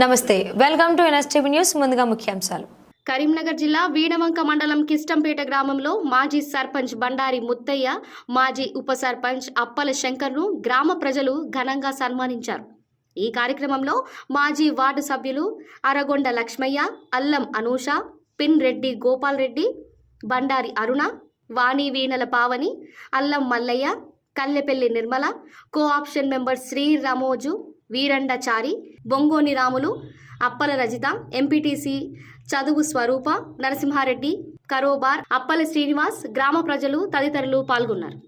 నమస్తే welcome to NSTV news. ముందుగా ముఖ్యాంశాలు. కరీంనగర్ జిల్లా వీణవంక మండలం కిష్టంపేట గ్రామంలో మాజీ సర్పంచ్ బండారి ముత్తయ్య మాజీ ఉప సర్పంచ్ అప్పల శంకర్ను గ్రామ ప్రజలు ఘనంగా సన్మానించారు. ఈ కార్యక్రమంలో మాజీ వార్డు సభ్యులు Aragonda Lakshmaiah Allam Anusha pin Reddy Gopal Reddy Bandari Aruna Vani వీణల Pavani Allam Mallaiah Kallepalli Nirmala co option member Shri Ramoju Veerandachari Bongoni Ramulu Appala Rajitha MPTC చదువు స్వరూప నరసింహారెడ్డి కరోబార్ అప్పల శ్రీనివాస్ గ్రామ ప్రజలు తదితరులు పాల్గొన్నారు.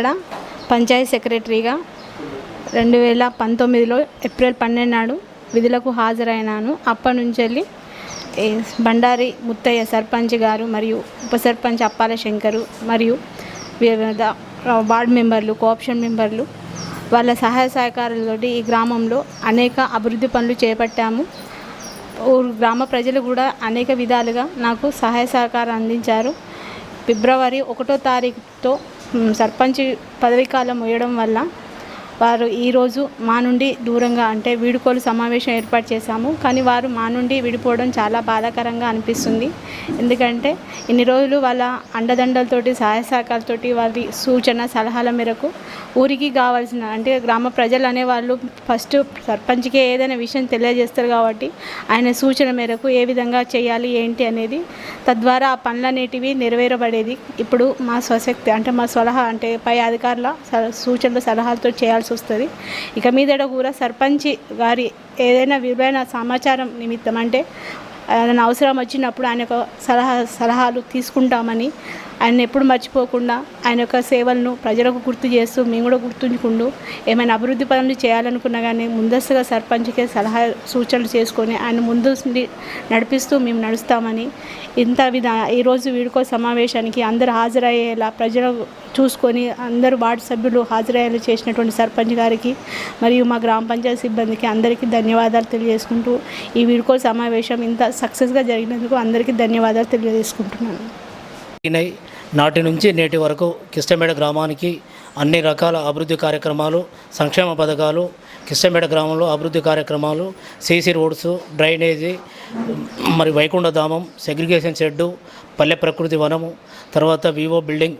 ఇక్కడ పంచాయతీ సెక్రటరీగా రెండు వేల పంతొమ్మిదిలో ఏప్రిల్ పన్నెండు నాడు విధులకు హాజరైనాను. అప్పటి నుంచి వెళ్ళి బండారి ముత్తయ్య సర్పంచ్ గారు మరియు ఉప సర్పంచ్ అప్పాల శంకరు మరియు వివిధ వార్డు మెంబర్లు కోఆప్షన్ మెంబర్లు వాళ్ళ సహాయ సహకారాలతోటి ఈ గ్రామంలో అనేక అభివృద్ధి పనులు చేపట్టాము. ఊరు గ్రామ ప్రజలు కూడా అనేక విధాలుగా నాకు సహాయ సహకారం అందించారు. ఫిబ్రవరి ఒకటో తారీఖుతో సర్పంచ్ పదవీ కాలం వేయడం వల్ల వారు ఈరోజు మా నుండి దూరంగా అంటే వీడుకోలు సమావేశం ఏర్పాటు చేశాము. కానీ వారు మా నుండి విడిపోవడం చాలా బాధాకరంగా అనిపిస్తుంది. ఎందుకంటే ఇన్ని రోజులు వాళ్ళ అండదండలతోటి సహాయ సహకారాలతోటి వారి సూచన సలహాల మేరకు ఊరికి కావాల్సిన అంటే గ్రామ ప్రజలు అనేవాళ్ళు ఫస్ట్ సర్పంచ్కి ఏదైనా విషయం తెలియజేస్తారు కాబట్టి ఆయన సూచన మేరకు ఏ విధంగా చేయాలి ఏంటి అనేది తద్వారా ఆ పనులనేటివి నెరవేరబడేది. ఇప్పుడు మా స్వశక్తి అంటే మా సలహా అంటే పై అధికారుల సూచనలు సలహాలతో చేయాల్సి వస్తుంది. ఇక మీదట కూడా సర్పంచి గారి ఏదైనా విలువైన సమాచారం నిమిత్తం అంటే ఏదైనా అవసరం వచ్చినప్పుడు ఆయన యొక్క సలహా సలహాలు తీసుకుంటామని ఆయన ఎప్పుడు మర్చిపోకుండా ఆయన యొక్క సేవలను ప్రజలకు గుర్తు చేస్తూ మేము కూడా గుర్తుంచుకుంటూ ఏమైనా అభివృద్ధి పనులు చేయాలనుకున్నా కానీ ముందస్తుగా సర్పంచ్కే సలహా సూచనలు చేసుకొని ఆయన ముందు నడిపిస్తూ మేము నడుస్తామని ఇంత విధ ఈరోజు వీడుకో సమావేశానికి అందరూ హాజరయ్యేలా ప్రజలు చూసుకొని అందరూ వార్డు సభ్యులు హాజరయ్యేలా చేసినటువంటి సర్పంచ్ గారికి మరియు మా గ్రామ పంచాయతీ సిబ్బందికి అందరికీ ధన్యవాదాలు తెలియజేసుకుంటూ ఈ వీడుకో సమావేశం ఇంత సక్సెస్గా జరిగినందుకు అందరికీ ధన్యవాదాలు తెలియజేసుకుంటున్నాను. నాటి నుంచి నేటి వరకు కిష్టమేడ గ్రామానికి అన్ని రకాల అభివృద్ధి కార్యక్రమాలు సంక్షేమ పథకాలు కిష్టమేడ గ్రామంలో అభివృద్ధి కార్యక్రమాలు సీసీ రోడ్స్ డ్రైనేజీ మరి వైకుంఠధామం సెగ్రిగేషన్ షెడ్డు పల్లె ప్రకృతి వనము తర్వాత వివో బిల్డింగ్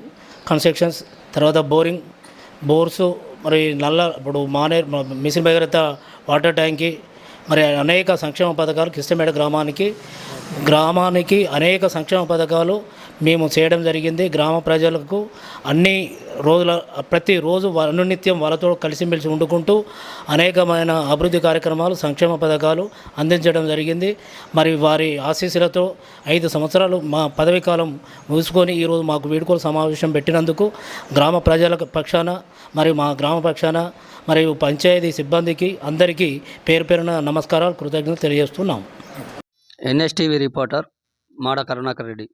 కన్స్ట్రక్షన్స్ తర్వాత బోరింగ్ బోర్స్ మరి నల్ల ఇప్పుడు మానేర్ మిషన్ భగీరథ వాటర్ ట్యాంకి మరి అనేక సంక్షేమ పథకాలు కిష్టమేడ గ్రామానికి గ్రామానికి అనేక సంక్షేమ పథకాలు మేము చేయడం జరిగింది. గ్రామ ప్రజలకు అన్ని రోజుల ప్రతిరోజు అనునిత్యం వాళ్ళతో కలిసిమెలిసి వండుకుంటూ అనేకమైన అభివృద్ధి కార్యక్రమాలు సంక్షేమ పథకాలు అందించడం జరిగింది. మరి వారి ఆశీస్సులతో ఐదు సంవత్సరాలు మా పదవీ కాలం ముగుసుకొని ఈరోజు మాకు వీడుకోలు సమావేశం పెట్టినందుకు గ్రామ ప్రజల పక్షాన మరియు మా గ్రామ పక్షాన మరియు పంచాయతీ సిబ్బందికి అందరికీ పేరు పేరున నమస్కారాలు కృతజ్ఞతలు తెలియజేస్తున్నాం. NSTV reporter Mada Karunakar Reddy.